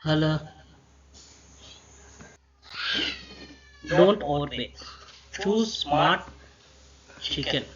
Hello. Don't overpay choose smart chicken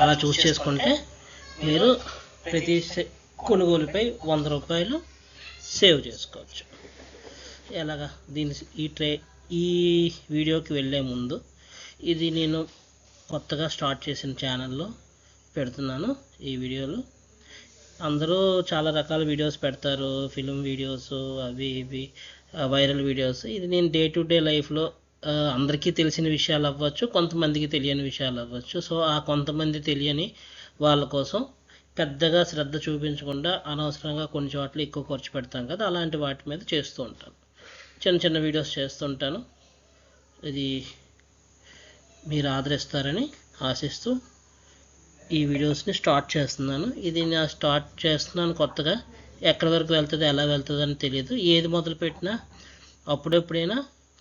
అలా choose చేసుకుంటే మీరు ప్రతి కొనుగోలుపై వంద రూపాయలు సేవ్ చేసుకోవచ్చు. ఎలాగా? దీని ఈ ట్రే ఈ వీడియోకి వెళ్ళే ముందు ఇది నేను కొత్తగా స్టార్ట్ చేసిన ఛానల్లో పెడుతున్నాను ఈ వీడియోలు. అందరూ చాలా రకాల వీడియోస్ పెడతారు. ఫిలిం వీడియోస్ అవి ఇవి వైరల్ వీడియోస్ ఇది నేను డే టు డే లైఫ్లో అందరికీ తెలిసిన విషయాలు అవ్వచ్చు కొంతమందికి తెలియని విషయాలు అవ్వచ్చు. సో ఆ కొంతమంది తెలియని వాళ్ళ కోసం పెద్దగా శ్రద్ధ చూపించకుండా అనవసరంగా కొన్ని చోట్ల ఎక్కువ ఖర్చు పెడతాం కదా అలాంటి వాటి మీద చేస్తూ ఉంటాను. చిన్న చిన్న వీడియోస్ చేస్తుంటాను ఇది మీరు ఆదరిస్తారని ఆశిస్తూ ఈ వీడియోస్ని స్టార్ట్ చేస్తున్నాను. ఇది నేను స్టార్ట్ చేస్తున్నాను కొత్తగా. ఎక్కడి వరకు వెళ్తుంది ఎలా వెళ్తుంది అని తెలియదు ఏది మొదలుపెట్టినా అప్పుడెప్పుడైనా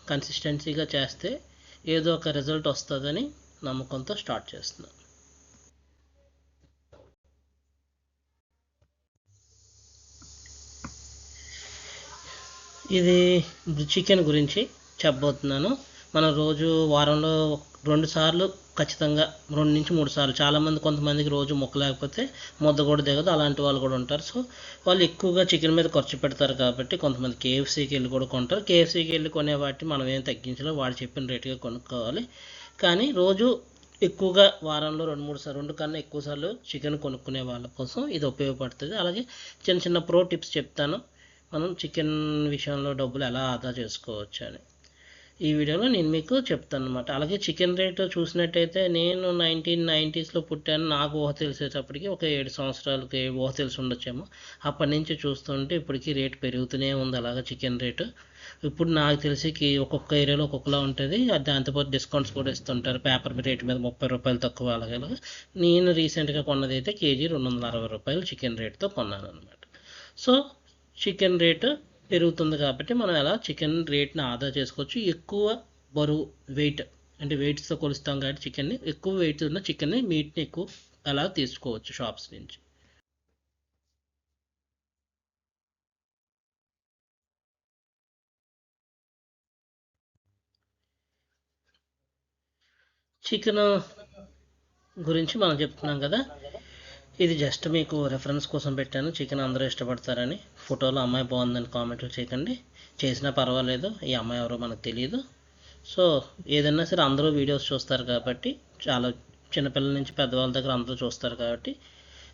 కన్సిస్టెన్సీగా చేస్తే ఏదో ఒక రిజల్ట్ వస్తుందని నమ్మకంతో స్టార్ట్ చేస్తున్నాను. ఇది చికెన్ గురించి చెప్పబోతున్నాను. మనం రోజు వారంలో రెండు సార్లు ఖచ్చితంగా రెండు నుంచి మూడు సార్లు. చాలామంది కొంతమందికి రోజు మొక్క లేకపోతే ముద్ద కూడా దిగదు. అలాంటి వాళ్ళు కూడా ఉంటారు. సో వాళ్ళు ఎక్కువగా చికెన్ మీద ఖర్చు పెడతారు కాబట్టి కొంతమంది కేఎఫ్సీకి వెళ్ళి కూడా కొంటారు. కేఎఫ్సీకి వెళ్ళి కొనే వాటి మనం ఏం తగ్గించలేదు వాడు చెప్పిన రేటుగా కొనుక్కోవాలి. కానీ రోజు ఎక్కువగా వారంలో రెండు మూడు సార్లు రెండు కన్నా ఎక్కువ సార్లు చికెన్ కొనుక్కునే వాళ్ళ కోసం ఇది ఉపయోగపడుతుంది. అలాగే చిన్న చిన్న ప్రో టిప్స్ చెప్తాను. మనం చికెన్ విషయంలో డబ్బులు ఎలా ఆదా చేసుకోవచ్చు అని. ఈ వీడియోలో నేను మీకు చెప్తాను అనమాట అలాగే చికెన్ రేట్ చూసినట్టయితే నేను నైన్టీన్ నైంటీస్లో పుట్టాను. నాకు ఊహ తెలిసేటప్పటికి ఒక ఏడు సంవత్సరాలకి ఊహ తెలిసి ఉండొచ్చేమో. అప్పటి నుంచి చూస్తుంటే ఇప్పటికీ రేట్ పెరుగుతూనే ఉంది అలాగా చికెన్ రేటు. ఇప్పుడు నాకు తెలిసి ఒక్కొక్క ఏరియాలో ఒక్కొక్కలా ఉంటుంది. దాంతోపాటు డిస్కౌంట్స్ కూడా ఇస్తుంటారు. పేపర్ రేట్ మీద ముప్పై రూపాయలు తక్కువ అలాగే అలాగే. నేను రీసెంట్గా కొన్నది అయితే కేజీ రెండు వందల అరవై రూపాయలు చికెన్ రేట్తో కొన్నాను అనమాట సో చికెన్ రేటు పెరుగుతుంది కాబట్టి మనం ఎలా చికెన్ రేట్ని ఆదా చేసుకోవచ్చు? ఎక్కువ బరువు వెయిట్ అంటే వెయిట్స్తో కొలుస్తాం కాబట్టి చికెన్ని ఎక్కువ వెయిట్ ఉన్న చికెన్ని మీట్ని ఎక్కువ అలా తీసుకోవచ్చు షాప్స్ నుంచి. చికెన్ గురించి మనం చెప్తున్నాం కదా. ఇది జస్ట్ మీకు రెఫరెన్స్ కోసం పెట్టాను. చికెన్ అందరూ ఇష్టపడతారని. ఫోటోలో అమ్మాయి బాగుందని కామెంట్లు చేయకండి. చేసినా పర్వాలేదు. ఈ అమ్మాయి ఎవరో మనకు తెలియదు సో ఏదైనా సరే అందరూ వీడియోస్ చూస్తారు కాబట్టి చాలా చిన్నపిల్లల నుంచి పెద్దవాళ్ళ దగ్గర అందరూ చూస్తారు కాబట్టి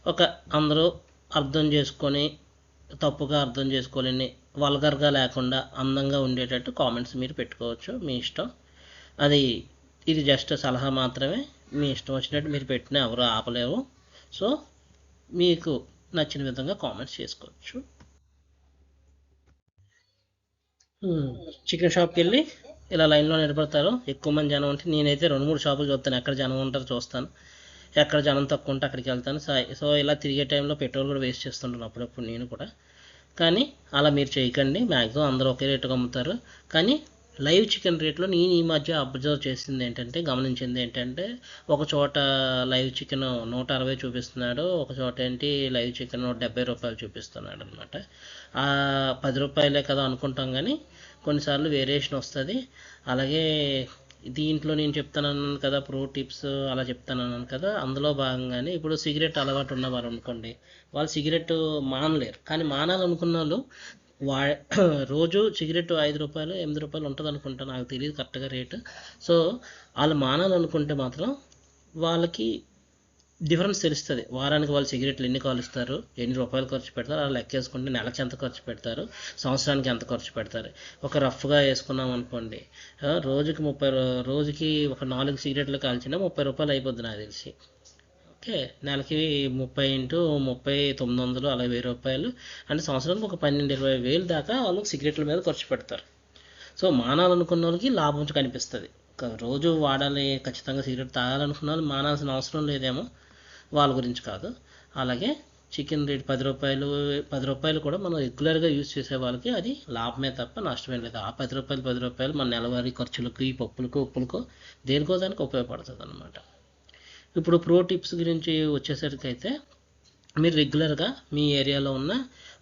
ఒక అందరూ అర్థం చేసుకొని తప్పుగా అర్థం చేసుకోలేని వల్గర్గా లేకుండా అందంగా ఉండేటట్టు కామెంట్స్ మీరు పెట్టుకోవచ్చు. మీ ఇష్టం. అది ఇది జస్ట్ సలహా మాత్రమే. మీ ఇష్టం వచ్చినట్టు మీరు పెట్టినా ఎవరు ఆపలేవు సో మీకు నచ్చిన విధంగా కామెంట్స్ చేసుకోవచ్చు. Hmm, చికెన్ షాప్కి వెళ్ళి ఇలా లైన్లో నిలబడతారు. ఎక్కువ మంది జనం ఉంటే నేనైతే రెండు మూడు షాపులు చూస్తాను. ఎక్కడ జనం ఉంటారో చూస్తాను. ఎక్కడ జనం తక్కువ ఉంటే అక్కడికి వెళ్తాను. సో- సో ఇలా తిరిగే టైంలో పెట్రోల్ కూడా వేస్ట్ చేస్తుంటాను అప్పుడప్పుడు నేను కూడా. కానీ అలా మీరు చేయకండి. మ్యాక్సిమం అందరూ ఒకే రేటుగా అమ్ముతారు. కానీ లైవ్ చికెన్ రేట్లో నేను ఈ మధ్య అబ్జర్వ్ చేసింది ఏంటంటే గమనించింది ఏంటంటే ఒక చోట లైవ్ చికెన్ నూట అరవై చూపిస్తున్నాడు ఒక చోట ఏంటి లైవ్ చికెన్ నూట డెబ్బై రూపాయలు చూపిస్తున్నాడు అనమాట పది రూపాయలే కదా అనుకుంటాం కానీ కొన్నిసార్లు వేరియేషన్ వస్తుంది. అలాగే దీంట్లో నేను చెప్తాను అన్నాను కదా ప్రో టిప్స్ అలా చెప్తాను అన్నాను కదా అందులో భాగంగానే ఇప్పుడు సిగరెట్ అలవాటు ఉన్నవారు అనుకోండి వాళ్ళు సిగరెట్ మానలేరు. కానీ మానాలనుకున్న వాళ్ళు వా రోజు సిగరెట్ ఐదు రూపాయలు ఎనిమిది రూపాయలు ఉంటుంది అనుకుంటా నాకు తెలియదు కరెక్ట్గా రేటు. సో వాళ్ళు మానాలనుకుంటే మాత్రం వాళ్ళకి డిఫరెన్స్ తెలుస్తుంది. వారానికి వాళ్ళు సిగరెట్లు ఎన్ని కాలుస్తారు ఎన్ని రూపాయలు ఖర్చు పెడతారు అలా లెక్కేసుకుంటే నెలకి ఎంత ఖర్చు పెడతారు సంవత్సరానికి ఎంత ఖర్చు పెడతారు. ఒక రఫ్గా వేసుకున్నాం అనుకోండి రోజుకి ముప్పై రూ- రోజుకి ఒక నాలుగు సిగరెట్లు కాల్చినా ముప్పై రూపాయలు అయిపోద్ది నాకు తెలిసి. ఓకే నెలకి ముప్పై ఇంటూ ముప్పై తొమ్మిది వందలు అలా వెయ్యి రూపాయలు. అంటే సంవత్సరానికి ఒక పన్నెండు ఇరవై వేలు దాకా వాళ్ళు సిగరెట్ల మీద ఖర్చు పెడతారు. సో మానాలనుకున్న వాళ్ళకి లాభం కనిపిస్తుంది. రోజు వాడాలి ఖచ్చితంగా సిగరెట్ తాగాలనుకున్న వాళ్ళు మానాల్సిన అవసరం లేదేమో వాళ్ళ గురించి కాదు. అలాగే చికెన్ రేట్ పది రూపాయలు పది రూపాయలు కూడా మనం రెగ్యులర్గా యూజ్ చేసే వాళ్ళకి అది లాభమే తప్ప నష్టమే లేదు. ఆ పది రూపాయలు పది రూపాయలు మన నెలవారీ ఖర్చులకు ఈ పప్పులకు ఉప్పులకు దేనికో దానికి ఉపయోగపడుతుంది అనమాట ఇప్పుడు ప్రో టిప్స్ గురించి వచ్చేసరికి అయితే మీరు రెగ్యులర్గా మీ ఏరియాలో ఉన్న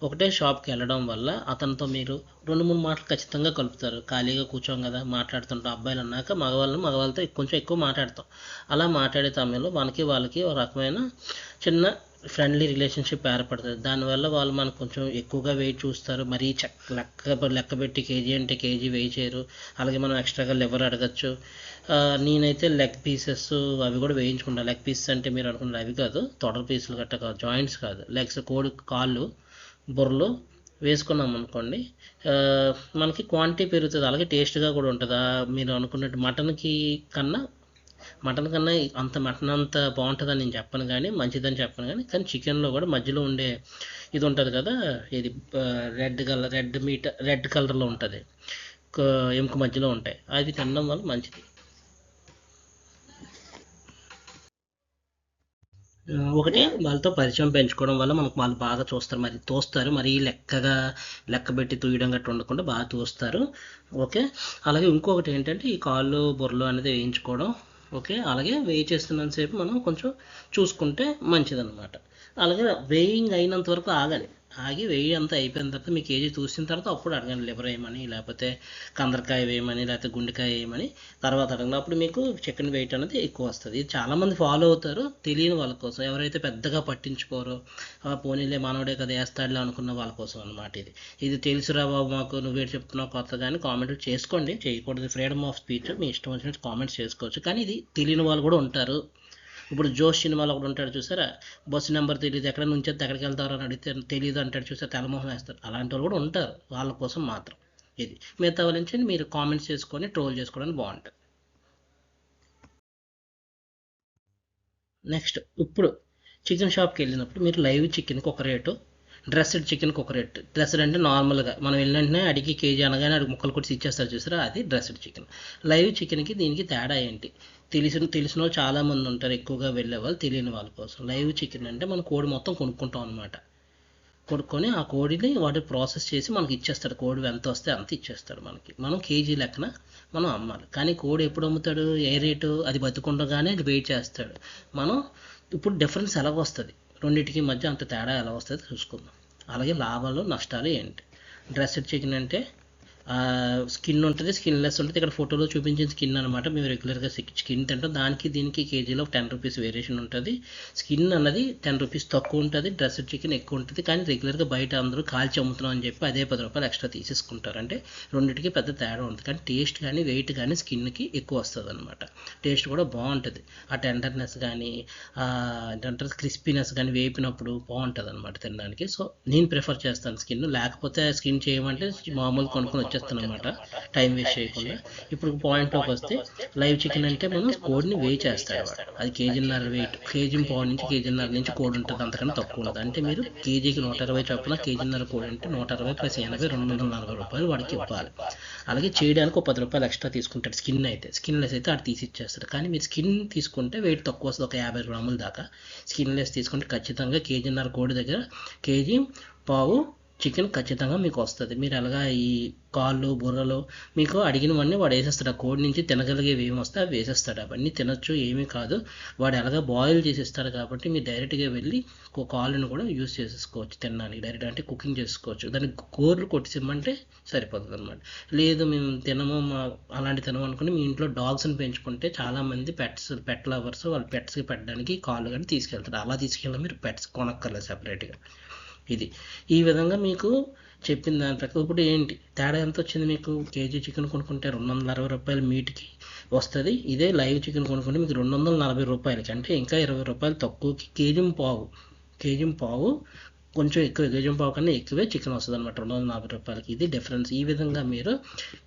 ఒకటే షాప్కి వెళ్ళడం వల్ల అతనితో మీరు రెండు మూడు మాటలు ఖచ్చితంగా కలుపుతారు. ఖాళీగా కూర్చోం కదా మాట్లాడుతుంటాం. అబ్బాయిలు అన్నాక మగవాళ్ళని మగవాళ్ళతో కొంచెం ఎక్కువ మాట్లాడతాం. అలా మాట్లాడే సమయంలో మనకి వాళ్ళకి ఒక రకమైన చిన్న ఫ్రెండ్లీ రిలేషన్షిప్ ఏర్పడుతుంది. దానివల్ల వాళ్ళు మనకు కొంచెం ఎక్కువగా వెయిట్ చూస్తారు. మరీ చెక్క లెక్క లెక్క పెట్టి కేజీ అంటే కేజీ వెయిట్ చేయరు. అలాగే మనం ఎక్స్ట్రాగా లివర్ అడగచ్చు. నేనైతే లెగ్ పీసెస్ అవి కూడా వేయించుకుంటాను లెగ్ పీసెస్ అంటే మీరు అనుకున్నారు అవి కాదు తొడల పీసులు గట్ట కాదు జాయింట్స్ కాదు. లెగ్స్ కోడి కాళ్ళు బుర్రలు వేసుకున్నాం అనుకోండి మనకి క్వాంటిటీ పెరుగుతుంది. అలాగే టేస్ట్గా కూడా ఉంటుంది. మీరు అనుకున్నట్టు మటన్కి కన్నా మటన్ కన్నా అంత మటన్ అంత బాగుంటుందని నేను చెప్పను కానీ మంచిదని చెప్పను కానీ కానీ చికెన్లో కూడా మధ్యలో ఉండే ఇది ఉంటుంది కదా ఇది red colour red meat red కలర్లో ఉంటుంది. ఎముక మధ్యలో ఉంటాయి. అది తినడం వల్ల మంచిది. ఒకటి వాళ్ళతో పరిచయం పెంచుకోవడం వల్ల మనకు వాళ్ళు బాగా చూస్తారు. మరి తోస్తారు మరి లెక్కగా లెక్క పెట్టి తూయడం గట్రా ఉండకుండా బాగా తోస్తారు. ఓకే? అలాగే ఇంకొకటి ఏంటంటే ఈ కాళ్ళు బుర్రలు అనేది వేయించుకోవడం. ఓకే? అలాగే వేయి చేస్తున్నంతసేపు మనం కొంచెం చూసుకుంటే మంచిదన్నమాట. అలాగే వేయింగ్ అయినంత వరకు ఆగాలి. ఆగి వేయి అంతా అయిపోయిన తర్వాత మీ కేజీ చూసిన తర్వాత అప్పుడు అడగండి లివర్ వేయమని లేకపోతే కందరకాయ వేయమని లేకపోతే గుండెకాయ వేయమని. తర్వాత అడగండి. అప్పుడు మీకు చికెన్ వెయిట్ అనేది ఎక్కువ వస్తుంది. ఇది చాలామంది ఫాలో అవుతారు తెలియని వాళ్ళ కోసం. ఎవరైతే పెద్దగా పట్టించుకోరో పోనీలే మనవడే కదా వేస్తాడులే అనుకున్న వాళ్ళ కోసం అనమాట ఇది. ఇది తెలుసురా బాబు మాకు నువ్వే చెప్తున్నావు కొత్త కానీ కామెంట్లు చేసుకోండి. చేయకూడదు. ఫ్రీడమ్ ఆఫ్ స్పీచ్ మీ ఇష్టం వచ్చినట్టు కామెంట్స్ చేసుకోవచ్చు. కానీ ఇది తెలియని వాళ్ళు కూడా ఉంటారు. ఇప్పుడు జోష్ సినిమాలో ఒకడు ఉంటాడు చూసారా? బస్సు నెంబర్ తెలియదు ఎక్కడ నుంచి ఎక్కడికి వెళ్తారు అని అడిగితే తెలియదు అంటాడు చూసారా తలమోహం వేస్తారు. అలాంటి వాళ్ళు కూడా ఉంటారు వాళ్ళ కోసం మాత్రం. ఇది మిగతా వాళ్ళ నుంచి మీరు కామెంట్స్ చేసుకొని ట్రోల్ చేసుకోవడానికి బాగుంటుంది. నెక్స్ట్ ఇప్పుడు చికెన్ షాప్కి వెళ్ళినప్పుడు మీరు లైవ్ చికెన్కి ఒక రేటు డ్రెస్డ్ చికెన్కి ఒక రేటు. డ్రెస్డ్ అంటే నార్మల్గా మనం వెళ్ళిన అడిగి కేజీ అనగానే అడిగి ముక్కలు కొట్టి ఇచ్చేస్తారు చూసారా? అది డ్రెస్డ్ చికెన్. లైవ్ చికెన్కి దీనికి తేడా ఏంటి? తెలిసిన తెలిసిన వాళ్ళు చాలామంది ఉంటారు. ఎక్కువగా వెళ్ళే వాళ్ళు తెలియని వాళ్ళ కోసం. లైవ్ చికెన్ అంటే మనం కోడి మొత్తం కొనుక్కుంటాం అనమాట కొనుక్కొని ఆ కోడిని వాటి ప్రాసెస్ చేసి మనకి ఇచ్చేస్తాడు. కోడి ఎంత వస్తే అంత ఇచ్చేస్తాడు మనకి. మనం కేజీ లెక్కన మనం అమ్మాలి. కానీ కోడి ఎప్పుడు అమ్ముతాడు? ఏ రేటు? అది బతుకుండగానే అది వెయిట్ చేస్తాడు. మనం ఇప్పుడు డిఫరెన్స్ ఎలా వస్తుంది? రెండింటికి మధ్య అంత తేడా ఎలా వస్తుంది? చూసుకుందాం. అలాగే లాభాలు నష్టాలు ఏంటి? డ్రెస్డ్ చికెన్ అంటే స్కిన్ ఉంటుంది స్కిన్లెస్ ఉంటుంది. ఇక్కడ ఫోటోలో చూపించిన స్కిన్ అనమాట మేము రెగ్యులర్గా స్కిన్ తింటాం. దానికి దీనికి కేజీలో టెన్ రూపీస్ వేరియేషన్ ఉంటుంది. స్కిన్ అన్నది టెన్ రూపీస్ తక్కువ ఉంటుంది. డ్రెస్ చికెన్ ఎక్కువ ఉంటుంది. కానీ రెగ్యులర్గా బయట అందరూ కాల్చి అమ్ముతున్నాం అని చెప్పి అదే పది రూపాయలు ఎక్స్ట్రా తీసేసుకుంటారు. అంటే రెండింటికి పెద్ద తేడా ఉంటుంది కానీ టేస్ట్ కానీ వెయిట్ కానీ స్కిన్కి ఎక్కువ వస్తుంది అనమాట టేస్ట్ కూడా బాగుంటుంది. ఆ టెండర్నెస్ కానీ ఏంటంటారు క్రిస్పీనెస్ కానీ వేపినప్పుడు బాగుంటుంది అనమాట తినడానికి. సో నేను ప్రిఫర్ చేస్తాను స్కిన్. లేకపోతే స్కిన్ చేయమంటే మామూలు కొనుక్కొని వచ్చేస్తాను అనమాట టైం వేస్ట్ చేయకుండా. ఇప్పుడు పాయింట్లోకి వస్తే లైవ్ చికెన్ అంటే మనం కోడిని వే చేస్తాడు అది కేజీన్నర వెయిట్ కేజీ పావు నుంచి కేజీన్నర నుంచి కోడి ఉంటుంది. అంతకన్నా తక్కువ ఉండదు. అంటే మీరు కేజీకి నూట ఇరవై చొప్పున కేజీన్నర కోడి అంటే నూట అరవై ప్లస్ ఎనభై రెండు వందల నలభై రూపాయలు వాడికి ఇవ్వాలి. అలాగే చేయడానికి ఒక పది రూపాయలు ఎక్స్ట్రా తీసుకుంటాడు స్కిన్ అయితే. స్కిన్లెస్ అయితే అది తీసి ఇచ్చేస్తాడు కానీ మీరు స్కిన్ తీసుకుంటే వెయిట్ తక్కువ వస్తుంది. ఒక యాభై గ్రాముల దాకా. స్కిన్లెస్ తీసుకుంటే ఖచ్చితంగా కేజీన్నర కోడి దగ్గర కేజీ పావు చికెన్ ఖచ్చితంగా మీకు వస్తుంది. మీరు అలాగా ఈ కాళ్ళు బుర్రలు మీకు అడిగినవన్నీ వాడు వేసేస్తాడు. ఆ కోడి నుంచి తినగలిగేవి ఏమి వస్తే అవి వేసేస్తాడు. అవన్నీ తినొచ్చు ఏమీ కాదు. వాడు ఎలాగా బాయిల్ చేసేస్తారు కాబట్టి మీరు డైరెక్ట్గా వెళ్ళి ఒక కాళ్ళని కూడా యూస్ చేసేసుకోవచ్చు తినడానికి. డైరెక్ట్ అంటే కుకింగ్ చేసుకోవచ్చు. దానికి గోర్లు కొట్టిసిమ్మంటే సరిపోతుంది అనమాట లేదు మేము తినము మా అలాంటి తినము అనుకుని మీ ఇంట్లో డాగ్స్ని పెంచుకుంటే చాలామంది పెట్స్ పెట్ లవర్స్ వాళ్ళు పెట్స్కి పెట్టడానికి కాళ్ళు కానీ తీసుకెళ్తారు. అలా తీసుకెళ్ళి మీరు పెట్స్ కొనక్కర్లేదు సపరేట్గా. ఇది. ఈ విధంగా మీకు చెప్పిన దాని ప్రకారం ఇప్పుడు ఏంటి? తేడా ఎంత వచ్చింది మీకు? కేజీ చికెన్ కొనుక్కుంటే రెండు వందల అరవై రూపాయలు మీట్కి వస్తుంది. ఇదే లైవ్ చికెన్ కొనుక్కుంటే మీకు రెండు వందల నలభై రూపాయలకి. అంటే ఇంకా ఇరవై రూపాయలు తక్కువకి కేజీ పావు. కేజీ పావు కొంచెం ఎక్కువ. కేజీ పావు కన్నా ఎక్కువే చికెన్ వస్తుంది అనమాట రెండు వందల నలభై రూపాయలకి. ఇది డిఫరెన్స్. ఈ విధంగా మీరు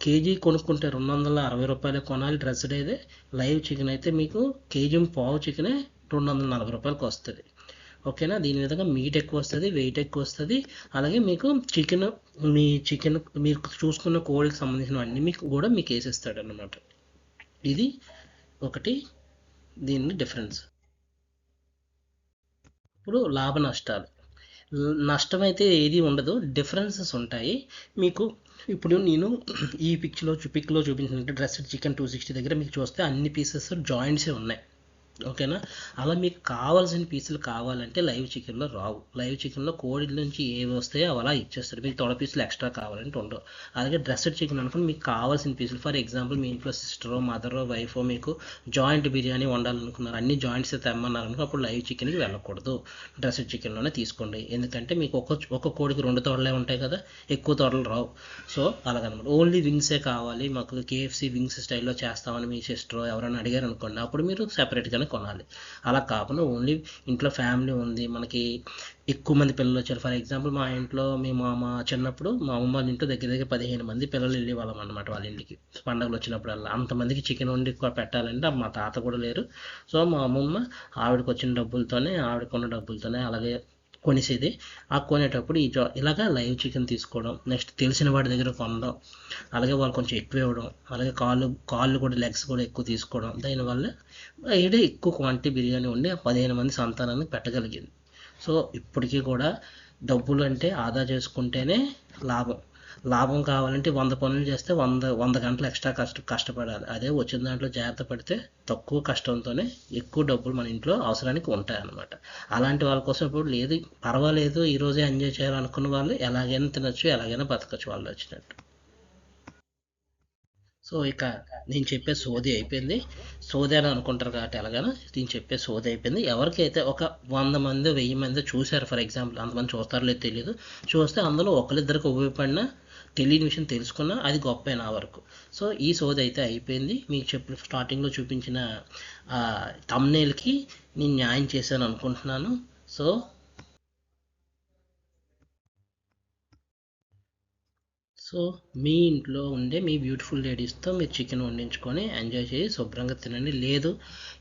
కేజీ కొనుక్కుంటే రెండు వందల అరవై రూపాయలు కొనాలి డ్రెస్డ్ అయితే లైవ్ చికెన్ అయితే మీకు కేజీ పావు చికెనే రెండు వందల నలభై రూపాయలకి వస్తుంది. ఓకేనా? దీని విధంగా మీట్ ఎక్కువ వస్తుంది వెయిట్ ఎక్కువ వస్తుంది అలాగే మీకు చికెన్ మీ చికెన్ మీరు చూసుకున్న కోడికి సంబంధించినవన్నీ మీకు కూడా మీకు వేసేస్తాడు అనమాట ఇది ఒకటి దీని డిఫరెన్స్ ఇప్పుడు లాభ నష్టాలు. నష్టం అయితే ఏది ఉండదు డిఫరెన్సెస్ ఉంటాయి. మీకు ఇప్పుడు నేను ఈ పిక్చర్లో పిక్లో చూపించినట్టు డ్రెస్డ్ చికెన్ టూ సిక్స్టీ దగ్గర మీకు చూస్తే అన్ని పీసెస్ జాయింట్సే ఉన్నాయి. ఓకేనా? అలా మీకు కావాల్సిన పీసులు కావాలంటే లైవ్ చికెన్లో రావు. లైవ్ చికెన్లో కోడి నుంచి ఏవి వస్తాయో అలా ఇచ్చేస్తారు. మీకు తొడ పీసులు ఎక్స్ట్రా కావాలంటే ఉండవు. అలాగే డ్రెస్డ్ చికెన్ అనుకుని మీకు కావాల్సిన పీసులు ఫర్ ఎగ్జాంపుల్ మీ ఇంట్లో సిస్టరో మదరో వైఫో మీకు జాయింట్ బిర్యానీ వండాలనుకున్నారు అన్ని జాయింట్స్ తెమ్మన్నారు అనుకో అప్పుడు లైవ్ చికెన్కి వెళ్ళకూడదు. డ్రెస్డ్ చికెన్లోనే తీసుకోండి. ఎందుకంటే మీకు ఒక ఒక కోడికి రెండు తోడలే ఉంటాయి కదా ఎక్కువ తోడలు రావు. సో అలాగనమాట. ఓన్లీ వింగ్సే కావాలి. మాకు కేఎఫ్సి వింగ్స్ స్టైల్లో చేస్తామని మీ సిస్టర్ ఎవరైనా అడిగారు అనుకోండి అప్పుడు మీరు సెపరేట్గానే కొనాలి. అలా కాకుండా ఓన్లీ ఇంట్లో ఫ్యామిలీ ఉంది. మనకి ఎక్కువ మంది పిల్లలు వచ్చారు. ఫర్ ఎగ్జాంపుల్ మా ఇంట్లో మేము మా చిన్నప్పుడు మా అమ్మ వాళ్ళ ఇంట్లో దగ్గర దగ్గర పదిహేను మంది పిల్లలు వెళ్ళే వాళ్ళం అనమాట వాళ్ళ ఇంటికి. పండుగలు వచ్చినప్పుడల్లా అంతమందికి చికెన్ వండి పెట్టాలంటే మా తాత కూడా లేరు. సో మా అమ్మమ్మ ఆవిడకి వచ్చిన డబ్బులతోనే ఆవిడకున్న డబ్బులతోనే అలాగే కొనేసేది. ఆ కొనేటప్పుడు ఈ జా ఇలాగా లైవ్ చికెన్ తీసుకోవడం నెక్స్ట్ తెలిసిన వాడి దగ్గర కొనడం అలాగే వాళ్ళు కొంచెం ఎక్కువ ఇవ్వడం అలాగే కాళ్ళు కాళ్ళు కూడా లెగ్స్ కూడా ఎక్కువ తీసుకోవడం దానివల్ల ఏడే ఎక్కువ క్వాంటిటీ బిర్యానీ ఉండి పదిహేను మంది సంతానాన్ని పెట్టగలిగింది. సో ఇప్పటికీ కూడా డబ్బులు అంటే ఆదా చేసుకుంటేనే లాభం. లాభం కావాలంటే వంద పనులు చేస్తే వంద వంద గంటలు ఎక్స్ట్రా కష్ట కష్టపడాలి. అదే వచ్చిన దాంట్లో జాగ్రత్త పడితే తక్కువ కష్టంతోనే ఎక్కువ డబ్బులు మన ఇంట్లో అవసరానికి ఉంటాయి అన్నమాట అలాంటి వాళ్ళ కోసం ఇప్పుడు లేదు పర్వాలేదు ఈ రోజే ఎంజాయ్ చేయాలనుకున్న వాళ్ళు ఎలాగైనా తినచ్చు ఎలాగైనా బతకచ్చు వాళ్ళు వచ్చినట్టు. సో ఇక నేను చెప్పే సోది అయిపోయింది. సోది అని అనుకుంటారు కాబట్టి ఎలాగైనా నేను చెప్పే సోది అయిపోయింది. ఎవరికైతే ఒక వంద మంది వెయ్యి మంది చూశారు ఫర్ ఎగ్జాంపుల్ అంతమంది చూస్తారో లేదు తెలియదు చూస్తే అందులో ఒకరిద్దరికి ఉపయోగపడిన తెలియని విషయం తెలుసుకున్నా అది గొప్పే నా వరకు. సో ఈ సోది అయితే అయిపోయింది. మీకు చెప్పిన స్టార్టింగ్లో చూపించిన తమ్నేల్కి నేను న్యాయం చేశాను అనుకుంటున్నాను. సో సో మీ ఇంట్లో ఉండే మీ బ్యూటిఫుల్ లేడీస్తో మీరు చికెన్ వండించుకొని ఎంజాయ్ చేసి శుభ్రంగా తినండి. లేదు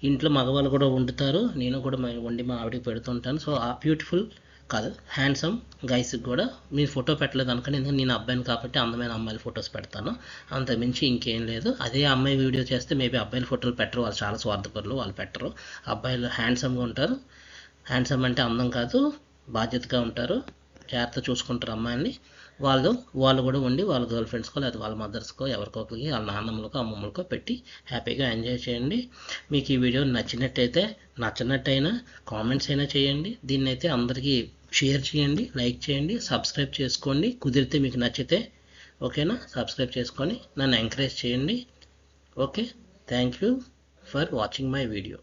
ఇంట్లో మగవాళ్ళు కూడా వండుతారు. నేను కూడా వండి మా ఆవిడకి పెడుతుంటాను. సో ఆ బ్యూటిఫుల్ కాదు హ్యాండ్సమ్ గైస్కి కూడా మీరు ఫోటో పెట్టలేదు అనుకోండి ఎందుకంటే నేను అబ్బాయిని కాబట్టి అందమైన అమ్మాయిల ఫొటోస్ పెడతాను. అంత మించి ఇంకేం లేదు. అదే అమ్మాయి వీడియో చేస్తే మేబీ అబ్బాయిల ఫోటోలు పెట్టరు వాళ్ళు చాలా స్వార్థపరులు వాళ్ళు పెట్టరు. అబ్బాయిలు హ్యాండ్సమ్గా ఉంటారు. హ్యాండ్సమ్ అంటే అందం కాదు బాధ్యతగా ఉంటారు. జాగ్రత్త చూసుకుంటారు అమ్మాయిని వాళ్ళు వాళ్ళు కూడా ఉండి వాళ్ళ గర్ల్ ఫ్రెండ్స్కో లేదా వాళ్ళ మదర్స్కో ఎవరికో ఒకరికి వాళ్ళ నాన్నమ్మలకో అమ్మమ్మలకో పెట్టి హ్యాపీగా ఎంజాయ్ చేయండి. మీకు ఈ వీడియో నచ్చినట్టయితే నచ్చినట్టయినా కామెంట్స్ అయినా చేయండి. దీన్ని అయితే అందరికీ షేర్ చేయండి లైక్ చేయండి సబ్స్క్రైబ్ చేసుకోండి. కుదిరితే మీకు నచ్చితే ఓకేనా? సబ్స్క్రైబ్ చేసుకొని నన్ను ఎంకరేజ్ చేయండి. Okay? Thank you for watching my video.